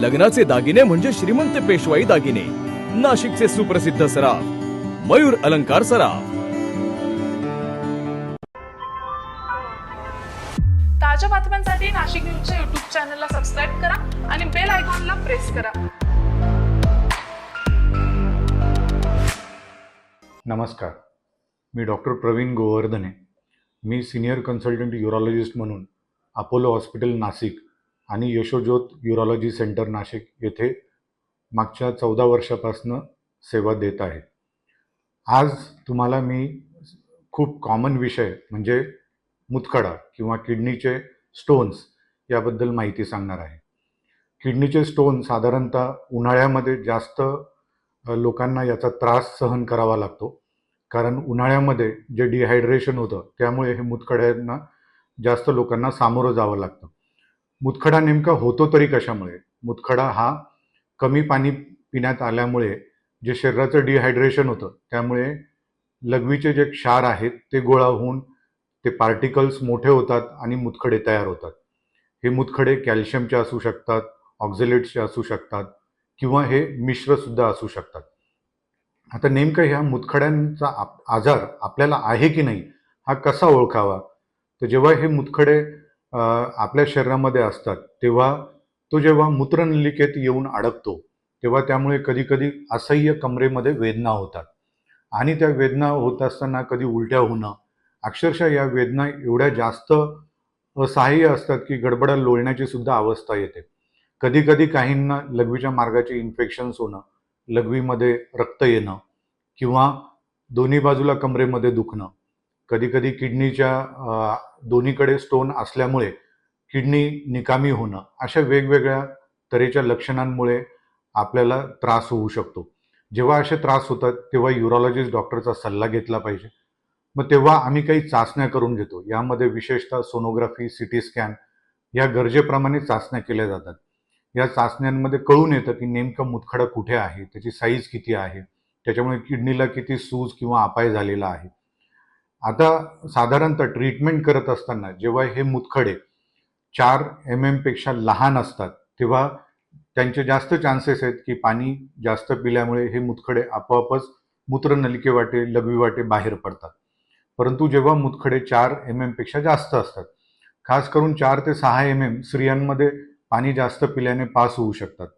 लग्नाचे दागिने म्हणजे श्रीमंत पेशवाई दागिने. नाशिकचे सुप्रसिद्ध सराफ मयूर अलंकार सराफ. ताज्या बातम्यांसाठी नाशिक न्यूजच्या युट्यूब चॅनलला सबस्क्राईब करा आणि बेल आयकॉनला प्रेस करा. नमस्कार. मी डॉक्टर प्रवीण गोवर्धने. मी सिनियर कन्सल्टंट युरॉलॉजिस्ट म्हणून अपोलो हॉस्पिटल नाशिक आणि यशोज्योत युरॉलॉजी सेंटर नाशिक येथे मागच्या चौदा वर्षापासनं सेवा देत आहे आज तुम्हाला मी खूप कॉमन विषय म्हणजे मुतखडा किंवा किडनीचे स्टोन्स याबद्दल माहिती सांगणार आहे. किडनीचे स्टोन साधारणतः उन्हाळ्यामध्ये जास्त लोकांना याचा त्रास सहन करावा लागतो. कारण उन्हाळ्यामध्ये जे डिहायड्रेशन होतं त्यामुळे हे मुतखड्यांना जास्त लोकांना सामोरं जावं लागतं. मुतखडा नेमका होतो तरी कशामुळे? मुतखडा हा कमी पाणी पिण्यात आल्यामुळे जे शरीराचं डिहायड्रेशन होतं त्यामुळे लघवीचे जे क्षार आहेत ते गोळा होऊन ते पार्टिकल्स मोठे होतात आणि मुतखडे तयार होतात. हे मुतखडे कॅल्शियमचे असू शकतात ऑक्झलेट्सचे असू शकतात किंवा हे मिश्रसुद्धा असू शकतात. आता नेमकं ह्या मुतखड्यांचा आप आजार आपल्याला आहे की नाही हा कसा ओळखावा? तर जेव्हा हे मुतखडे आपल्या शरीरामध्ये असतात तेव्हा तो जेव्हा मूत्रनलिकेत येऊन अडकतो तेव्हा त्यामुळे कधीकधी असह्य कमरेमध्ये वेदना होतात. आणि त्या वेदना होत असताना कधी उलट्या होणं अक्षरशः या वेदना एवढ्या जास्त असहाय्य असतात की गडबडा लोळण्याची सुद्धा अवस्था येते. कधी कधी काहींना लघवीच्या मार्गाचे इन्फेक्शन्स होणं लघवीमध्ये रक्त येणं किंवा दोन्ही बाजूला कमरेमध्ये दुखणं. कधी कधी किडनीच्या दोन्हीकडे स्टोन असल्यामुळे किडनी निकामी होणं अशा वेगवेगळ्या तऱ्हेच्या लक्षणांमुळे आपल्याला त्रास होऊ शकतो. जेव्हा असे त्रास होतात तेव्हा युरॉलॉजिस्ट डॉक्टरचा सल्ला घेतला पाहिजे. मग तेव्हा आम्ही काही चाचण्या करून घेतो. यामध्ये विशेषतः सोनोग्राफी सी टी स्कॅन या गरजेप्रमाणे चाचण्या केल्या जातात. या चाचण्यांमध्ये कळून येतं की नेमकं मुतखडा कुठे आहे त्याची साईज किती आहे त्याच्यामुळे किडनीला किती सूज किंवा अपाय झालेला आहे. आता साधारणतः ट्रीटमेंट करत असताना जेव्हा हे मुतखडे चार एम एमपेक्षा लहान असतात तेव्हा त्यांचे जास्त चान्सेस आहेत की पाणी जास्त पिल्यामुळे हे मुतखडे आपोआपच मूत्रनलिके वाटे लघवी वाटे बाहेर पडतात. परंतु जेव्हा मुतखडे चार एम एमपेक्षा जास्त असतात खास करून चार ते सहा एम एम स्त्रियांमध्ये पाणी जास्त पिल्याने पास होऊ शकतात.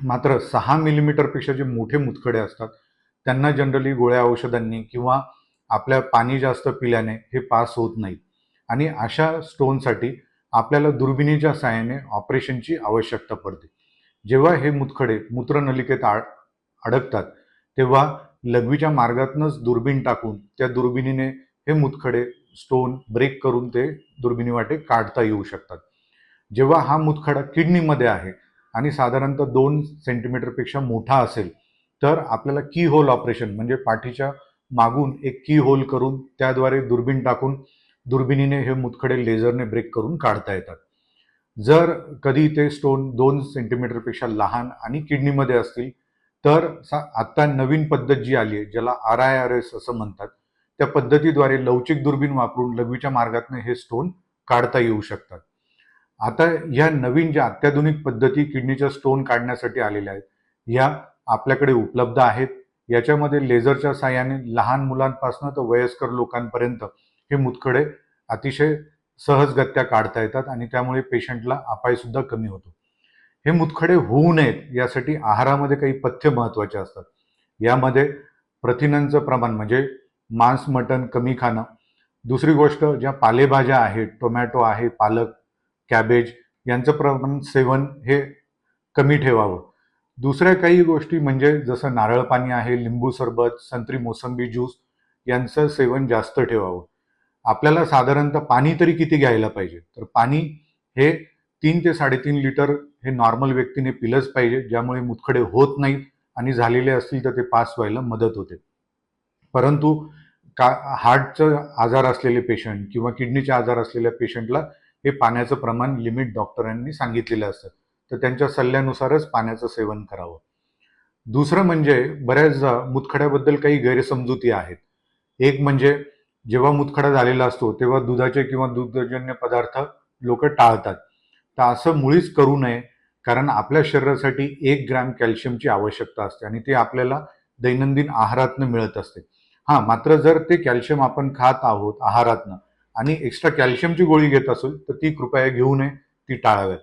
मात्र सहा मिलीमीटरपेक्षा जे मोठे मुतखडे असतात त्यांना जनरली गोळ्या औषधांनी किंवा आपल्या पाणी जास्त पिल्याने हे पास होत नाही. आणि अशा स्टोनसाठी आपल्याला दुर्बिणीच्या सहाय्याने ऑपरेशनची आवश्यकता पडते. जेव्हा हे मुतखडे मूत्रनलिकेत आड अडकतात तेव्हा लघवीच्या मार्गातूनच दुर्बीण टाकून त्या दुर्बिणीने हे मुतखडे स्टोन ब्रेक करून ते दुर्बिणी वाटे काढता येऊ शकतात. जेव्हा हा मुतखडा किडनीमध्ये आहे आणि साधारणतः दोन सेंटीमीटरपेक्षा मोठा असेल तर आपल्याला की होल ऑपरेशन म्हणजे पाठीच्या मागून एक की होल करून त्याद्वारे दुर्बीण टाकून दुर्बिणीने हे मुतखडे लेझरने ब्रेक करून काढता येतात. जर कधी ते स्टोन दोन सेंटीमीटरपेक्षा लहान आणि किडनीमध्ये असतील तर सा आत्ता नवीन पद्धत जी आली आहे ज्याला आर आय आर एस असं म्हणतात त्या पद्धतीद्वारे लवचिक दुर्बीण वापरून लघवीच्या मार्गातून हे स्टोन काढता येऊ शकतात. आता ह्या नवीन ज्या अत्याधुनिक पद्धती किडनीच्या स्टोन काढण्यासाठी आलेल्या आहेत ह्या आपल्याकडे उपलब्ध आहेत. याच्यामध्ये लेझरच्या साह्याने लहान मुलांपासून तर वयस्कर लोकांपर्यंत हे मुतखडे अतिशय सहजगत्या काढता येतात आणि त्यामुळे पेशंटला अपायसुद्धा कमी होतो. हे मुतखडे होऊ नयेत यासाठी आहारामध्ये काही पथ्य महत्त्वाचे असतात. यामध्ये प्रथिनांचं प्रमाण म्हणजे मांस मटण कमी खाणं. दुसरी गोष्ट ज्या पालेभाज्या आहेत टोमॅटो आहे पालक कॅबेज यांचं प्रमाण सेवन हे कमी ठेवावं. दुसऱ्या काही गोष्टी म्हणजे जसं नारळ पाणी आहे लिंबू सरबत संत्री मोसंबी ज्यूस यांचं सेवन जास्त ठेवावं. आपल्याला साधारणतः पाणी तरी किती घ्यायला पाहिजे? तर पाणी हे तीन ते साडेतीन लिटर हे नॉर्मल व्यक्तीने पिलंच पाहिजे ज्यामुळे मुतखडे होत नाहीत आणि झालेले असतील तर ते पास व्हायला मदत होते. परंतु का हार्टचं आजार असलेले पेशंट किंवा किडनीचे आजार असलेल्या पेशंटला हे पाण्याचं प्रमाण लिमिट डॉक्टरांनी सांगितलेलं असतं. तर त्यांच्या सल्ल्यानुसारच पाण्याचं सेवन करावं. दुसरं म्हणजे बऱ्याचदा मुतखड्याबद्दल काही गैरसमजुती आहेत. एक म्हणजे जेव्हा मुतखडा झालेला असतो तेव्हा दुधाचे किंवा दुग्धजन्य पदार्थ लोक टाळतात. तर असं मुळीच करू नये कारण आपल्या शरीरासाठी एक ग्रॅम कॅल्शियमची आवश्यकता असते आणि ते आपल्याला दैनंदिन आहारातनं मिळत असते. हां मात्र जर ते कॅल्शियम आपण खात आहोत आहारातनं आणि एक्स्ट्रा कॅल्शियमची गोळी घेत असेल तर ती कृपया घेऊ नये ती टाळाव्यात.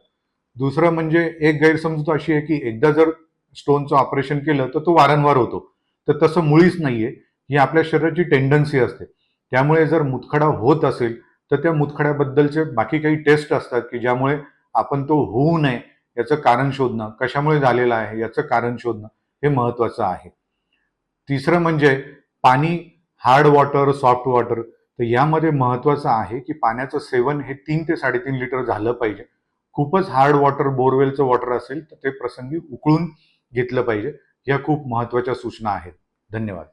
दुसरं म्हणजे एक गैरसमजूत अशी आहे की एकदा जर स्टोनचं ऑपरेशन केलं तर तो वारंवार होतो. तर तसं मुळीच नाहीये. ही आपल्या शरीराची टेंडन्सी असते. त्यामुळे जर मुतखडा होत असेल तर त्या मुतखड्याबद्दलचे बाकी काही टेस्ट असतात की ज्यामुळे आपण तो होऊ नये याचं कारण शोधणं कशामुळे झालेलं आहे याचं कारण शोधणं हे महत्त्वाचं आहे. तिसरं म्हणजे पाणी हार्ड वॉटर सॉफ्ट वॉटर तर यामध्ये महत्त्वाचं आहे की पाण्याचं सेवन हे तीन ते साडेतीन लिटर झालं पाहिजे. खूपच हार्ड वॉटर बोरवेलचं वॉटर असेल तर ते प्रसंगी उकळून घेतलं पाहिजे. या खूप महत्त्वाच्या सूचना आहेत. धन्यवाद.